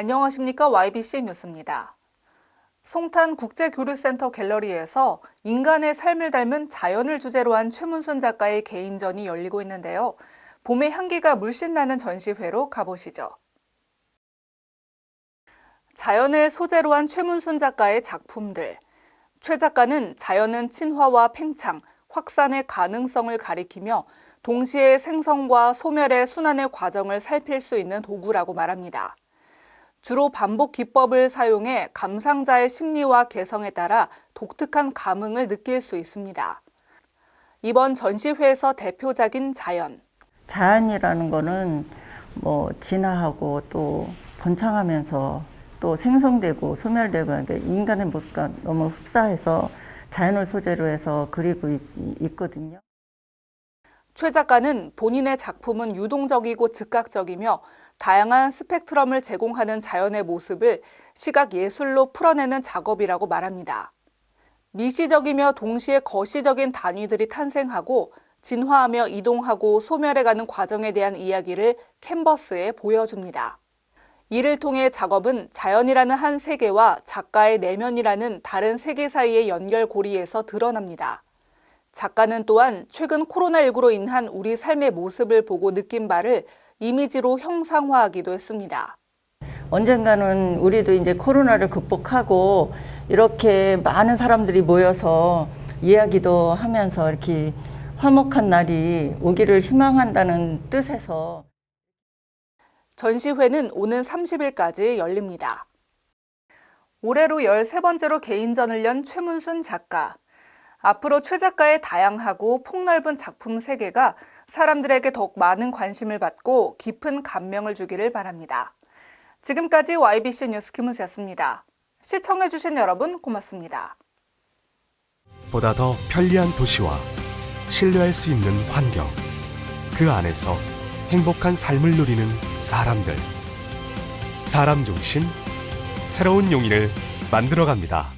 안녕하십니까 YBC 뉴스입니다. 송탄 국제교류센터 갤러리에서 인간의 삶을 닮은 자연을 주제로 한 최문순 작가의 개인전이 열리고 있는데요. 봄의 향기가 물씬 나는 전시회로 가보시죠. 자연을 소재로 한 최문순 작가의 작품들. 최 작가는 자연은 친화와 팽창, 확산의 가능성을 가리키며 동시에 생성과 소멸의 순환의 과정을 살필 수 있는 도구라고 말합니다. 주로 반복 기법을 사용해 감상자의 심리와 개성에 따라 독특한 감흥을 느낄 수 있습니다. 이번 전시회에서 대표작인 자연. 자연이라는 거는 뭐 진화하고 또 번창하면서 또 생성되고 소멸되고 하는데 인간의 모습과 너무 흡사해서 자연을 소재로 해서 그리고 있, 있거든요. 최 작가는 본인의 작품은 유동적이고 즉각적이며 다양한 스펙트럼을 제공하는 자연의 모습을 시각 예술로 풀어내는 작업이라고 말합니다. 미시적이며 동시에 거시적인 단위들이 탄생하고 진화하며 이동하고 소멸해가는 과정에 대한 이야기를 캔버스에 보여줍니다. 이를 통해 작업은 자연이라는 한 세계와 작가의 내면이라는 다른 세계 사이의 연결고리에서 드러납니다. 작가는 또한 최근 코로나19로 인한 우리 삶의 모습을 보고 느낀 바를 이미지로 형상화하기도 했습니다. 언젠가는 우리도 이제 코로나를 극복하고 이렇게 많은 사람들이 모여서 이야기도 하면서 이렇게 화목한 날이 오기를 희망한다는 뜻에서 전시회는 오는 30일까지 열립니다. 올해로 13번째로 개인전을 연 최문순 작가. 앞으로 최 작가의 다양하고 폭넓은 작품 세계가 사람들에게 더욱 많은 관심을 받고 깊은 감명을 주기를 바랍니다. 지금까지 YBC 뉴스 김은수였습니다. 시청해주신 여러분 고맙습니다. 보다 더 편리한 도시와 신뢰할 수 있는 환경, 그 안에서 행복한 삶을 누리는 사람들. 사람 중심, 새로운 용인을 만들어갑니다.